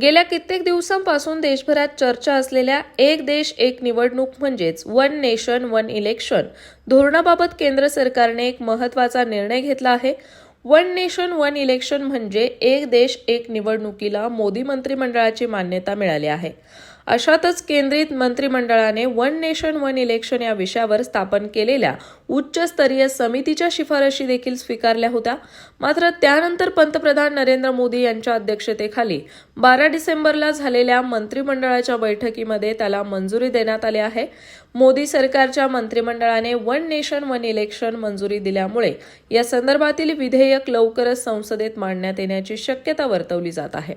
गेल्या कित्येक दिवसांपासून देशभरात चर्चा असलेल्या एक देश एक निवडणूक म्हणजेच वन नेशन वन इलेक्शन धोरणाबाबत केंद्र सरकारने एक महत्त्वाचा निर्णय घेतला आहे. वन नेशन वन इलेक्शन म्हणजे एक देश एक निवडणुकीला मोदी मंत्रिमंडळाची मान्यता मिळाली आहे. अशातच केंद्रित मंत्रिमंडळाने वन नेशन वन इलेक्शन या विषयावर स्थापन केलेल्या उच्चस्तरीय समितीच्या शिफारशी देखील स्वीकारल्या होत्या. मात्र त्यानंतर पंतप्रधान नरेंद्र मोदी यांच्या अध्यक्षतेखाली बारा डिसेंबरला झालेल्या मंत्रिमंडळाच्या बैठकीमध्ये त्याला मंजुरी देण्यात आली आहे. मोदी सरकारच्या मंत्रिमंडळाने वन नेशन वन इलेक्शन मंजुरी दिल्यामुळे या संदर्भातील विधेयक लवकरच संसदेत मांडण्यात येण्याची शक्यता वर्तवली जात आहे.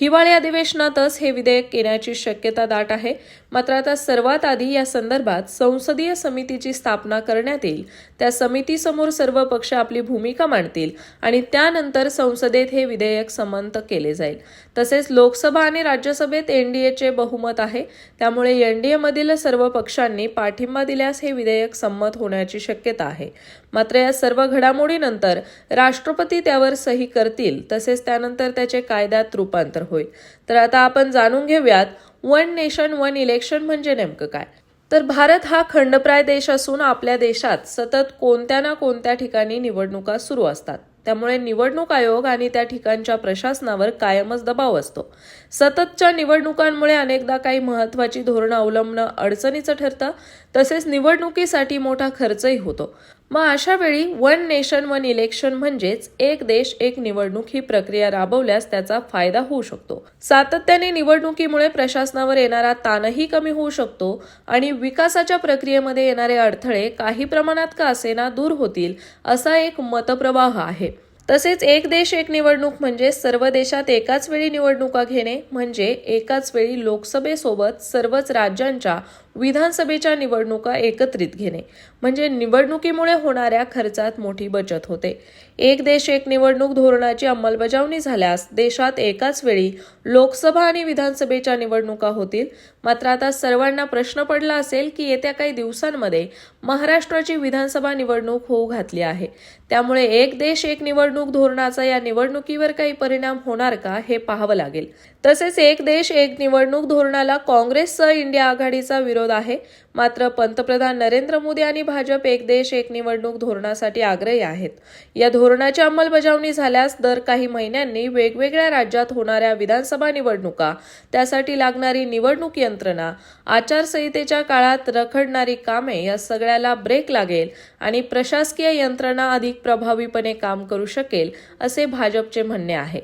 हिवाळी अधिवेशनातच हे विधेयक येण्याची शक्यता दाट आहे. मात्र आता सर्वात आधी या संदर्भात संसदीय समितीची स्थापना करण्यात येईल. त्या समितीसमोर सर्व पक्ष आपली भूमिका मांडतील आणि त्यानंतर संसदेत हे विधेयक संमत केले जाईल. तसेच लोकसभा आणि राज्यसभेत एनडीएचे बहुमत आहे. त्यामुळे एनडीएमधील सर्व पक्षांनी पाठिंबा दिल्यास हे विधेयक संमत होण्याची शक्यता आहे. मात्र या सर्व घडामोडीनंतर राष्ट्रपती त्यावर सही करतील तसेच त्यानंतर त्याचे कायद्यात रूपांतर होईल. तर आता आपण जाणून घेऊयात वन नेशन वन इलेक्शन म्हणजे नेमकं काय? तर भारत हा खंडप्राय देश असून आपल्या देशात सतत कोणत्या ना कोणत्या ठिकाणी निवडणुका सुरू असतात. त्यामुळे निवडणूक आयोग आणि त्या ठिकाणच्या प्रशासनावर कायमच दबाव असतो. सततच्या निवडणुकांमुळे अनेकदा काही महत्त्वाची धोरणं अवलंबणं अडचणीचं ठरतं. तसेच निवडणुकीसाठी मोठा खर्चही होतो. मग अशा वेळी वन नेशन वन इलेक्शन म्हणजेच एक देश एक निवडणूक ही प्रक्रिया राबवल्यास त्याचा फायदा होऊ शकतो. सातत्याने निवडणुकीमुळे प्रशासनावर येणारा ताणही कमी होऊ शकतो आणि विकासाच्या प्रक्रियेमध्ये येणारे अडथळे काही प्रमाणात का असेना दूर होतील असा एक मतप्रवाह आहे. तसेच एक देश एक निवडणूक म्हणजे सर्व देशात एकाच वेळी निवडणुका घेणे म्हणजे एकाच वेळी लोकसभेसोबत सर्वच राज्यांच्या विधानसभेच्या निवडणुका एकत्रित घेणे. म्हणजे निवडणुकीमुळे होणाऱ्या खर्चात मोठी बचत होते. एक देश एक निवडणूक धोरणाची अंमलबजावणी झाल्यास देशात एकाच वेळी लोकसभा आणि विधानसभेच्या निवडणुका होतील. मात्र आता सर्वांना प्रश्न पडला असेल की येत्या काही दिवसांमध्ये महाराष्ट्राची विधानसभा निवडणूक होऊ घातली आहे. त्यामुळे एक देश एक निवडणूक धोरणाचा या निवडणुकीवर काही परिणाम होणार का हे पाहावं लागेल. तसेच एक देश एक निवडणूक धोरणाला काँग्रेससह इंडिया आघाडीचा विरोध आहे. मात्र पंतप्रधान नरेंद्र मोदी आणि भाजप एक देश एक निवडणूक धोरणासाठी आग्रही आहेत. या धोरणाची अंमलबजावणी झाल्यास दर काही महिन्यांनी वेगवेगळ्या राज्यात होणाऱ्या विधानसभा निवडणुका त्यासाठी लागणारी निवडणूक यंत्रणा आचारसंहितेच्या काळात रखडणारी कामे या सगळ्याला ब्रेक लागेल आणि प्रशासकीय यंत्रणा अधिक प्रभावीपणे काम करू शकेल असे भाजपचे म्हणणे आहे.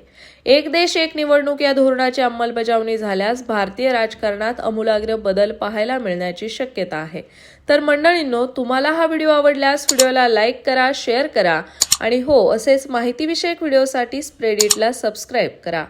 एक देश एक निवडणूक या धोरणाची अंमलबजावणी झाल्यास भारतीय राजकारणात आमूलाग्र बदल पाहायला मिळण्याची शक्यता आहे. तर मंडळींनो तुम्हाला हा व्हिडिओ आवडल्यास व्हिडिओला लाईक करा शेअर करा आणि हो असेच माहितीविषयक व्हिडिओसाठी स्प्रेडिटला सबस्क्राईब करा.